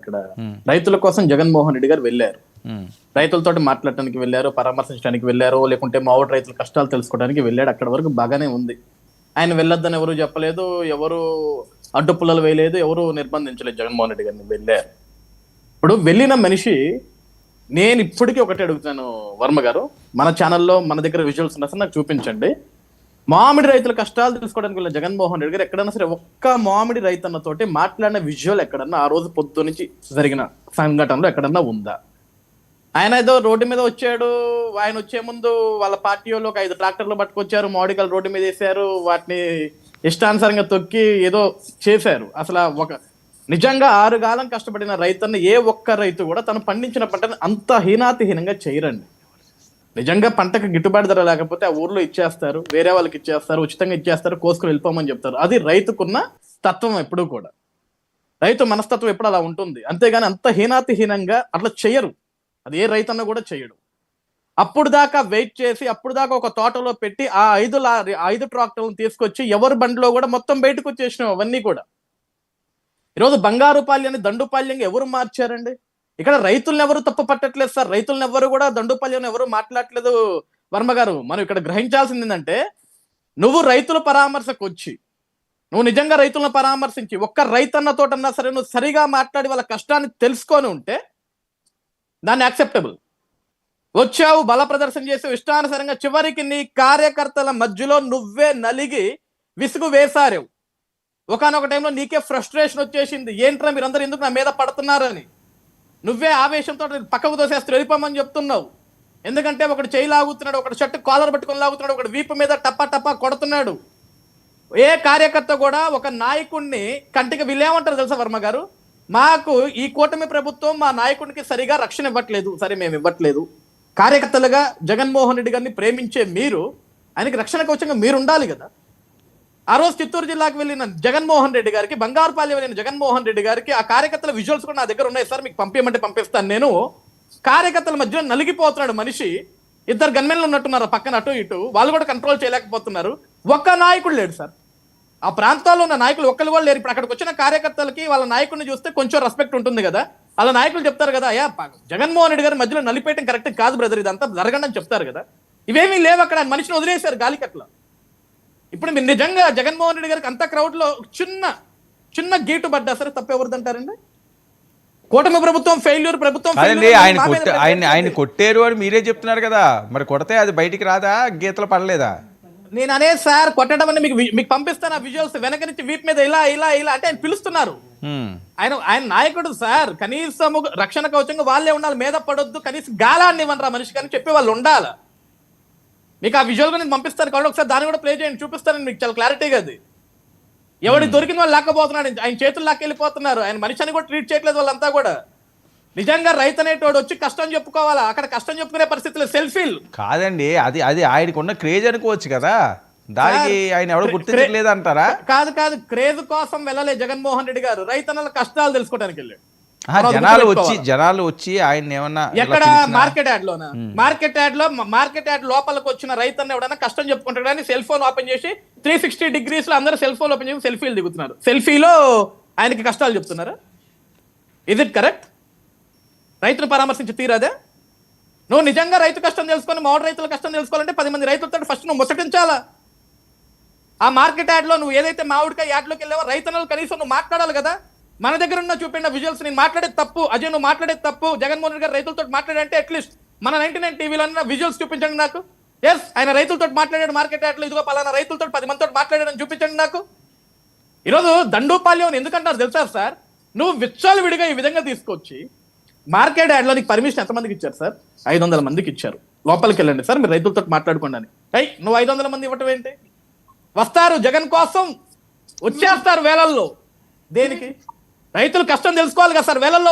ఇక్కడ రైతుల కోసం జగన్మోహన్ రెడ్డి గారు వెళ్ళారు. ఉమ్. రైతులతోటి మాట్లాడటానికి వెళ్ళారు పరామర్శించడానికి వెళ్ళారు లేకుంటే మావోడు రైతుల కష్టాలు తెలుసుకోవడానికి వెళ్ళాడు. అక్కడ వరకు బాగానే ఉంది. ఆయన వెళ్ళొద్దని ఎవరు చెప్పలేదు ఎవరు అడ్డుపుల్లలు వేయలేదు ఎవరు నిర్బంధించలేదు జగన్మోహన్ రెడ్డి గారిని వెళ్ళారు. ఇప్పుడు వెళ్ళిన మనిషి నేను ఇప్పటికీ ఒకటే అడుగుతాను వర్మ గారు మన ఛానల్లో మన దగ్గర విజువల్స్ ఉన్నా సరే నాకు చూపించండి. మామిడి రైతుల కష్టాలు తెలుసుకోవడానికి వెళ్ళిన జగన్మోహన్ రెడ్డి గారు ఎక్కడన్నా సరే ఒక్క మామిడి రైతన్నతోటి మాట్లాడిన విజువల్ ఎక్కడన్నా ఆ రోజు పొద్దు నుంచి జరిగిన సంఘటనలో ఎక్కడన్నా ఉందా? ఆయన ఏదో రోడ్డు మీద వచ్చాడు ఆయన వచ్చే ముందు వాళ్ళ పార్టీ వాళ్ళు ఒక ఐదు ట్రాక్టర్లు పట్టుకొచ్చారు మోడికలు రోడ్డు మీద వేసారు వాటిని ఇష్టానుసారంగా తొక్కి ఏదో చేశారు. అసలు ఒక నిజంగా ఆరు కాలం కష్టపడిన రైతన్న ఏ ఒక్క రైతు కూడా తను పండించిన పంటను అంత హీనాతిహీనంగా చేయరండి. నిజంగా పంటకు గిట్టుబాటు ధర లేకపోతే ఆ ఊర్లో ఇచ్చేస్తారు వేరే వాళ్ళకి ఇచ్చేస్తారు ఉచితంగా ఇచ్చేస్తారు కోసుకుని వెళ్ళిపోమని చెప్తారు. అది రైతుకున్న తత్వం ఎప్పుడూ కూడా. రైతు మనస్తత్వం ఎప్పుడు అలా ఉంటుంది. అంతేగాని అంత హీనాతిహీనంగా అట్లా చేయరు అది ఏ రైతన్న కూడా చేయడు అప్పుడు దాకా వెయిట్ చేసి అప్పుడు దాకా ఒక తోటలో పెట్టి ఆ ఐదు లారీ ఐదు ట్రాక్టర్లను తీసుకొచ్చి ఎవరి బండిలో కూడా మొత్తం బయటకు వచ్చేసినాం అవన్నీ కూడా. ఈరోజు బంగారు పాల్యాన్ని దండుపాల్యంగా ఎవరు మార్చారండి? ఇక్కడ రైతులను ఎవరు తప్పు పట్టట్లేదు సార్. రైతులను ఎవరు కూడా దండుపల్లిని ఎవరు మాట్లాడట్లేదు వర్మ గారు. మనం ఇక్కడ గ్రహించాల్సింది ఏంటంటే నువ్వు రైతుల పరామర్శకు వచ్చి నువ్వు నిజంగా రైతులను పరామర్శించి ఒక్క రైతన్న తోటన్నా సరే నువ్వు సరిగా మాట్లాడి వాళ్ళ కష్టాన్ని తెలుసుకొని ఉంటే దాన్ని యాక్సెప్టబుల్. వచ్చావు బల ప్రదర్శన చేసావు ఇష్టానుసారంగా చివరికి నీ కార్యకర్తల మధ్యలో నువ్వే నలిగి విసుగు వేసారేవు. ఒకనొక టైంలో నీకే ఫ్రస్ట్రేషన్ వచ్చేసింది. ఏంట్రా మీరందరూ ఎందుకు నా మీద పడుతున్నారని? నువ్వే ఆవేశంతో పక్కకు తోసేస్తూ వెళ్ళిపోమని చెప్తున్నావు. ఎందుకంటే ఒకడు చేయి లాగుతున్నాడు ఒకడు షర్ట్ కాలర్ పట్టుకొని లాగుతున్నాడు ఒకడు వీపు మీద టప్ప టప్ప కొడుతున్నాడు. ఏ కార్యకర్త కూడా ఒక నాయకుడిని కంటికి వీళ్ళేమంటారు తెలుసా వర్మ గారు? మాకు ఈ కూటమి ప్రభుత్వం మా నాయకుడికి సరిగా రక్షణ ఇవ్వట్లేదు. సరే మేము ఇవ్వట్లేదు. కార్యకర్తలుగా జగన్మోహన్ రెడ్డి గారిని ప్రేమించే మీరు ఆయనకి రక్షణ కవచంగా మీరు ఉండాలి కదా. ఆ రోజు చిత్తూరు జిల్లాకు వెళ్ళిన జగన్మోహన్ రెడ్డి గారికి బంగారుపాలెం వెళ్ళిన జగన్మోహన్ రెడ్డి గారికి ఆ కార్యకర్తల విజువల్స్ కూడా నా దగ్గర ఉన్నాయి. సార్ మీకు పంపించమంటే పంపిస్తాను నేను. కార్యకర్తల మధ్యలో నలిగిపోతున్నాడు మనిషి. ఇద్దరు గన్మెన్లు ఉన్నట్టున్నారు పక్కన అటు ఇటు. వాళ్ళు కూడా కంట్రోల్ చేయలేకపోతున్నారు. ఒక్క నాయకుడు లేడు సార్. ఆ ప్రాంతాల్లో ఉన్న నాయకులు ఒక్కరు కూడా లేరు. ఇప్పుడు అక్కడికి వచ్చిన కార్యకర్తలకి వాళ్ళ నాయకుడిని చూస్తే కొంచెం రెస్పెక్ట్ ఉంటుంది కదా. వాళ్ళ నాయకులు చెప్తారు కదా అయ్యా జగన్మోహన్ రెడ్డి గారి మధ్యలో నలిపేయటం కరెక్ట్ కాదు బ్రదర్ ఇదంతా జరగండి అని చెప్తారు కదా. ఇవేమీ లేవు అక్కడ. మనిషిని వదిలేశారు గాలికట్ల ఇప్పుడు మీరు నిజంగా జగన్మోహన్ రెడ్డి గారికి అంత క్రౌడ్లో చిన్న చిన్న గీటు పడ్డా సరే తప్పెవరిదంటారండి కూటమి ప్రభుత్వం ఫెయిల్యూర్ ప్రభుత్వం ఆయన ఆయన ఆయన. కొట్టారు అని మీరే చెప్తున్నారు కదా. మరి కొడితే అది బయటికి రాదా? గీతలు పడలేదా? నేను అనే సార్ కొట్టడం అని మీకు మీకు పంపిస్తాను ఆ విజువల్స్ వెనక నుంచి వీప్ మీద ఇలా ఇలా ఇలా అంటే ఆయన పిలుస్తున్నారు. ఆయన ఆయన నాయకుడు సార్ కనీసం రక్షణ కవచంగా వాళ్ళే ఉండాలి మీద పడొద్దు కనీసం గాలాన్ని ఇవ్వనరా మనిషి కానీ చెప్పే వాళ్ళు ఉండాలి. మీకు ఆ విజువల్ నేను పంపిస్తాను కాబట్టి ఒకసారి దాన్ని కూడా ప్లే చేయండి చూపిస్తాను మీకు చాలా క్లారిటీగా అది. ఎవడి దొరికిన వాళ్ళు లాక్కపోతున్నాడు ఆయన చేతులు లాక్కెళ్ళిపోతున్నారు ఆయన మనిషి అని కూడా ట్రీట్ చేయట్లేదు వాళ్ళంతా కూడా. నిజంగా రైతు అనేటోడు వచ్చి కష్టం చెప్పుకోవాలా? అక్కడ కష్టం చెప్పుకునే పరిస్థితులు సెల్ఫీలు. కాదండి అది అది ఆయనకు ఉన్న క్రేజ్ అనుకోవచ్చు కదా. దానికి ఆయన ఎవడో గుర్తించలేదు అంటారా కాదు కాదు క్రేజ్ కోసం వెళ్ళలే జగన్మోహన్ రెడ్డి గారు. రైతన్నల కష్టాలు తెలుసుకోవడానికి వెళ్ళాడు. జనాలు వచ్చి జనాలు వచ్చి ఆయన ఏమన్నా ఎక్కడ మార్కెట్ యాడ్ లోనా మార్కెట్ యాడ్లో మార్కెట్ యాడ్ లోపలికి వచ్చిన రైతన్న ఎవడన్నా కష్టం చెప్పుకుంటాడని సెల్ ఫోన్ ఓపెన్ చేసి త్రీ సిక్స్టీ డిగ్రీస్లో అందరూ సెల్ ఫోన్ ఓపెన్ చేసి సెల్ఫీలు దిగుతున్నారు. సెల్ఫీలో ఆయనకి కష్టాలు చెప్తున్నారా? ఇజ్ ఇట్ కరెక్ట్ రైతును పరామర్శించి తీరాదే నువ్వు నిజంగా రైతు కష్టం తెలుసుకొని మోడల్ రైతుల కష్టం తెలుసుకోవాలంటే పది మంది రైతులతో ఫస్ట్ నువ్వు ముచ్చటించాలా? ఆ మార్కెట్ యాడ్లో నువ్వు ఏదైతే మామిడికాయ యాడ్లోకి వెళ్ళావో రైతన్నలు కనీసం నువ్వు మాట్లాడాలి కదా? మన దగ్గర ఉన్న చూపించిన విజువల్స్ నేను మాట్లాడేది తప్పు అజయ్ నువ్వు మాట్లాడేది తప్పు జగన్మోహన్ రెడ్డి గారు రైతులతో మాట్లాడంటే అట్లీస్ట్ మన నైన్టీ నైన్ టీవీలో విజువల్స్ చూపించండి నాకు. ఎస్ ఆయన రైతులతో మాట్లాడాడు మార్కెట్ అట్లా ఇదిగో పలానా రైతులతో పది మందితో మాట్లాడాడని చూపించండి నాకు. ఈరోజు దండుపాల్యం ఎందుకంటారు తెలుసా సార్? నువ్వు విచ్చాలు విడిగా ఈ విధంగా తీసుకొచ్చి మార్కెట్ యాడ్లో నీకు పర్మిషన్ ఎంతమందికి ఇచ్చారు సార్? ఐదు వందల మందికి ఇచ్చారు. లోపలికి వెళ్ళండి సార్ మీరు రైతులతో మాట్లాడుకోండి అని. అయ్యి నువ్వు ఐదు వందల మంది ఇవ్వటం ఏంటి? వస్తారు జగన్ కోసం వచ్చేస్తారు వేలల్లో. దేనికి? రైతులు కష్టం తెలుసుకోవాలి కదా సార్ వేలల్లో